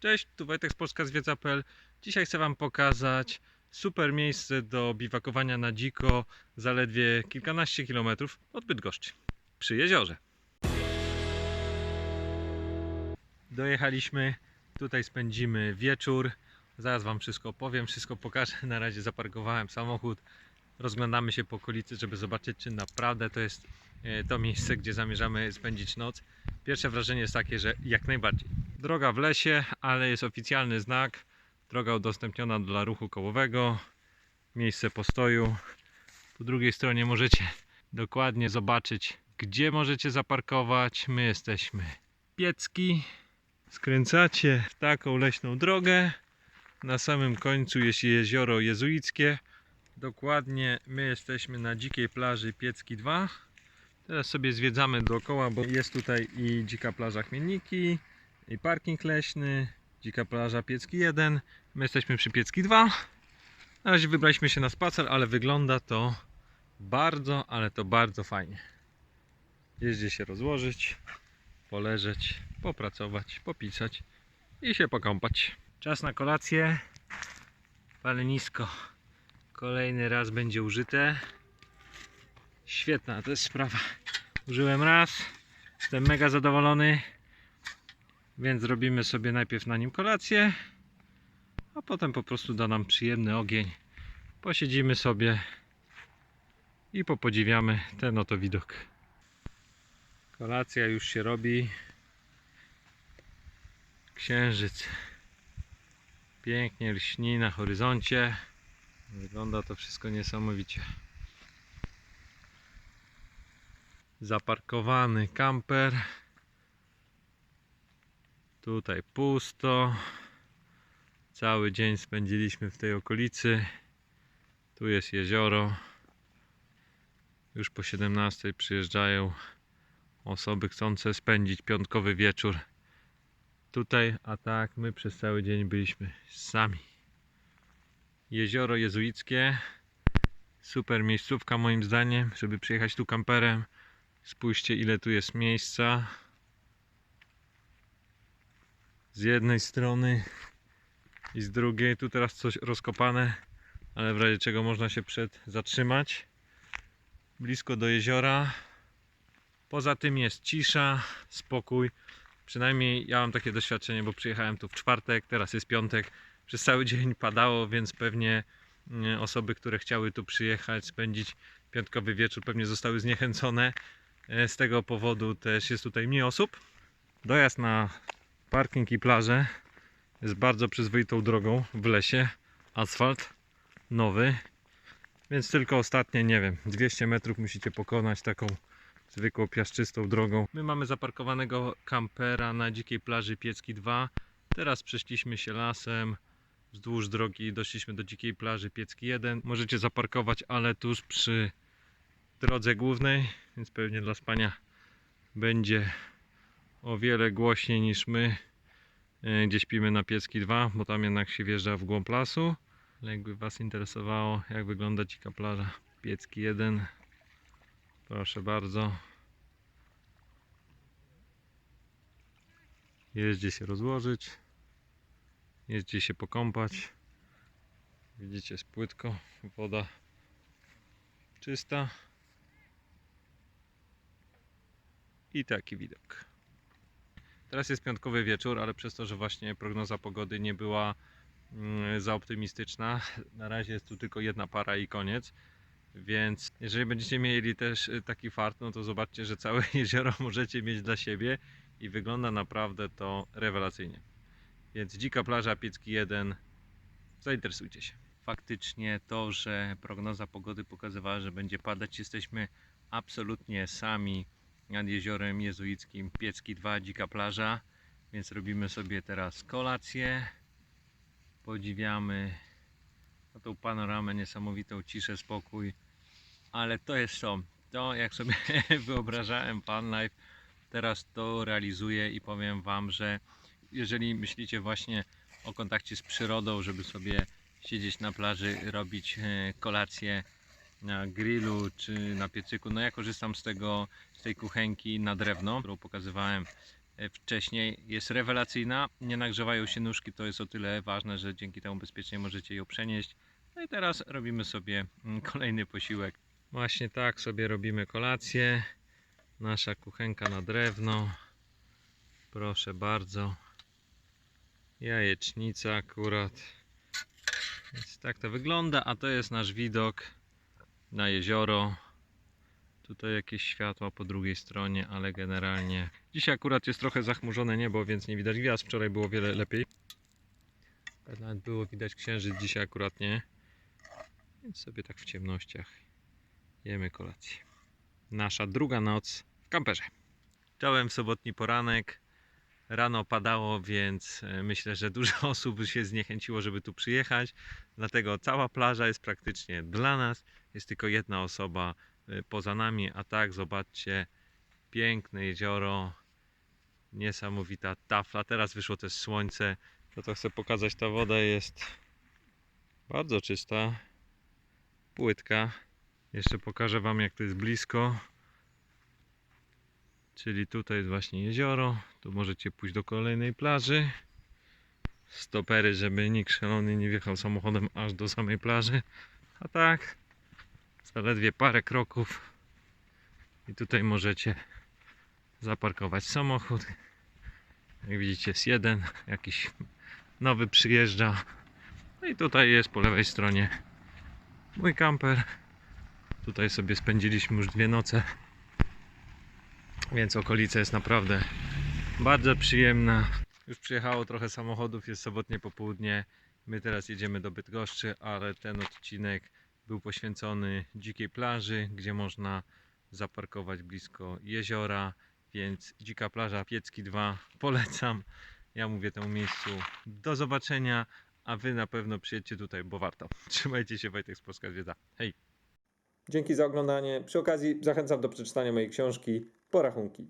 Cześć, tu Wojtek z Polska Zwiedza.pl. Dzisiaj chcę Wam pokazać super miejsce do biwakowania na dziko zaledwie kilkanaście kilometrów od Bydgoszczy, przy jeziorze. Dojechaliśmy, tutaj spędzimy wieczór. Zaraz Wam wszystko opowiem, wszystko pokażę. Na razie zaparkowałem samochód. Rozglądamy się po okolicy, żeby zobaczyć, czy naprawdę to jest e, to miejsce, gdzie zamierzamy spędzić noc. Pierwsze wrażenie jest takie, że jak najbardziej. Droga w lesie, ale jest oficjalny znak. Droga udostępniona dla ruchu kołowego. Miejsce postoju. Po drugiej stronie możecie dokładnie zobaczyć, gdzie możecie zaparkować. My jesteśmy Piecki. Skręcacie w taką leśną drogę. Na samym końcu jest jezioro jezuickie. Dokładnie my jesteśmy na dzikiej plaży Piecki 2. Teraz sobie zwiedzamy dookoła, bo jest tutaj i dzika plaża Chmielniki, i parking leśny, dzika plaża Piecki 1. My jesteśmy przy Piecki 2. Na razie wybraliśmy się na spacer, ale wygląda to bardzo, ale to bardzo fajnie. Jest gdzie się rozłożyć, poleżeć, popracować, popisać i się pokąpać. Czas na kolację. Palenisko kolejny raz będzie użyte. Świetna to jest sprawa. Użyłem raz, jestem mega zadowolony, więc zrobimy sobie najpierw na nim kolację, a potem po prostu da nam przyjemny ogień. Posiedzimy sobie i popodziwiamy ten oto widok. Kolacja już się robi. Księżyc pięknie lśni na horyzoncie. Wygląda to wszystko niesamowicie. Zaparkowany kamper. Tutaj pusto. Cały dzień spędziliśmy w tej okolicy. Tu jest jezioro. Już po 17 przyjeżdżają osoby chcące spędzić piątkowy wieczór tutaj, a tak my przez cały dzień byliśmy sami. Jezioro jezuickie. Super miejscówka moim zdaniem, żeby przyjechać tu kamperem. Spójrzcie ile tu jest miejsca. Z jednej strony i z drugiej. Tu teraz coś rozkopane, ale w razie czego można się przed zatrzymać. Blisko do jeziora. Poza tym jest cisza, spokój. Przynajmniej ja mam takie doświadczenie, bo przyjechałem tu w czwartek, teraz jest piątek. Przez cały dzień padało, więc pewnie mm, osoby, które chciały tu przyjechać, spędzić piątkowy wieczór, pewnie zostały zniechęcone. E, Z tego powodu też jest tutaj mniej osób. Dojazd na parking i plażę jest bardzo przyzwoitą drogą w lesie. Asfalt nowy, więc tylko ostatnie, nie wiem, 200 metrów musicie pokonać taką zwykłą piaszczystą drogą. My mamy zaparkowanego kampera na dzikiej plaży Piecki 2. Teraz przeszliśmy się lasem wzdłuż drogi, doszliśmy do dzikiej plaży Piecki 1. Możecie zaparkować, ale tuż przy drodze głównej, więc pewnie dla spania będzie o wiele głośniej niż my, e, gdzie śpimy na Piecki 2, bo tam jednak się wjeżdża w głąb lasu. Ale jakby Was interesowało, jak wygląda dzika plaża Piecki 1, Proszę bardzo. Jest gdzie się rozłożyć. Jest gdzie się pokąpać. Widzicie, jest płytko, woda czysta. I taki widok. Teraz jest piątkowy wieczór, ale przez to, że właśnie prognoza pogody nie była mm, za optymistyczna, na razie jest tu tylko jedna para i koniec. Więc jeżeli będziecie mieli też y, taki fart, no to zobaczcie, że całe jezioro możecie mieć dla siebie i wygląda naprawdę to rewelacyjnie. Więc dzika plaża Piecki 1, zainteresujcie się. Faktycznie to, że prognoza pogody pokazywała, że będzie padać, jesteśmy absolutnie sami nad jeziorem jezuickim Piecki 2, dzika plaża. Więc robimy sobie teraz kolację. Podziwiamy na tą panoramę, niesamowitą ciszę, spokój. Ale to jest to. To jak sobie wyobrażałem Pan Life, teraz to realizuję i powiem Wam, że jeżeli myślicie właśnie o kontakcie z przyrodą, żeby sobie siedzieć na plaży, robić e, kolację na grillu czy na piecyku, no ja korzystam z tego, z tej kuchenki na drewno, którą pokazywałem e, wcześniej jest rewelacyjna. Nie nagrzewają się nóżki, to jest o tyle ważne, że dzięki temu bezpiecznie możecie ją przenieść. No i teraz robimy sobie mm, kolejny posiłek. Właśnie tak sobie robimy kolację. Nasza kuchenka na drewno. Proszę bardzo. Jajecznica akurat. Więc tak to wygląda, a to jest nasz widok na jezioro. Tutaj jakieś światła po drugiej stronie, ale generalnie. Dzisiaj akurat jest trochę zachmurzone niebo, więc nie widać gwiazd. Wczoraj było wiele lepiej. Nawet było widać księżyc, dzisiaj akurat nie. Więc sobie tak w ciemnościach jemy kolację. Nasza druga noc w kamperze. Chciałem w sobotni poranek. Rano padało, więc e, myślę, że dużo osób się zniechęciło, żeby tu przyjechać. Dlatego cała plaża jest praktycznie dla nas. Jest tylko jedna osoba e, poza nami, a tak zobaczcie, piękne jezioro, niesamowita tafla. Teraz wyszło też słońce. To to chcę pokazać, ta woda jest bardzo czysta, płytka. Jeszcze pokażę Wam jak to jest blisko. Czyli tutaj jest właśnie jezioro. Tu możecie pójść do kolejnej plaży. Stopery, żeby nikt szalony nie wjechał samochodem aż do samej plaży. A tak, zaledwie parę kroków. I tutaj możecie zaparkować samochód. Jak widzicie jest jeden, jakiś nowy przyjeżdża. No i tutaj jest po lewej stronie mój kamper. Tutaj sobie spędziliśmy już dwie noce. Więc okolica jest naprawdę bardzo przyjemna. Już przyjechało trochę samochodów, jest sobotnie popołudnie. My teraz jedziemy do Bydgoszczy, ale ten odcinek był poświęcony dzikiej plaży, gdzie można zaparkować blisko jeziora, więc dzika plaża Piecki 2 polecam. Ja mówię temu miejscu do zobaczenia, a wy na pewno przyjedźcie tutaj, bo warto. Trzymajcie się, Wojtek z Polska Zwiedza. Hej! Dzięki za oglądanie. Przy okazji zachęcam do przeczytania mojej książki Porachunki.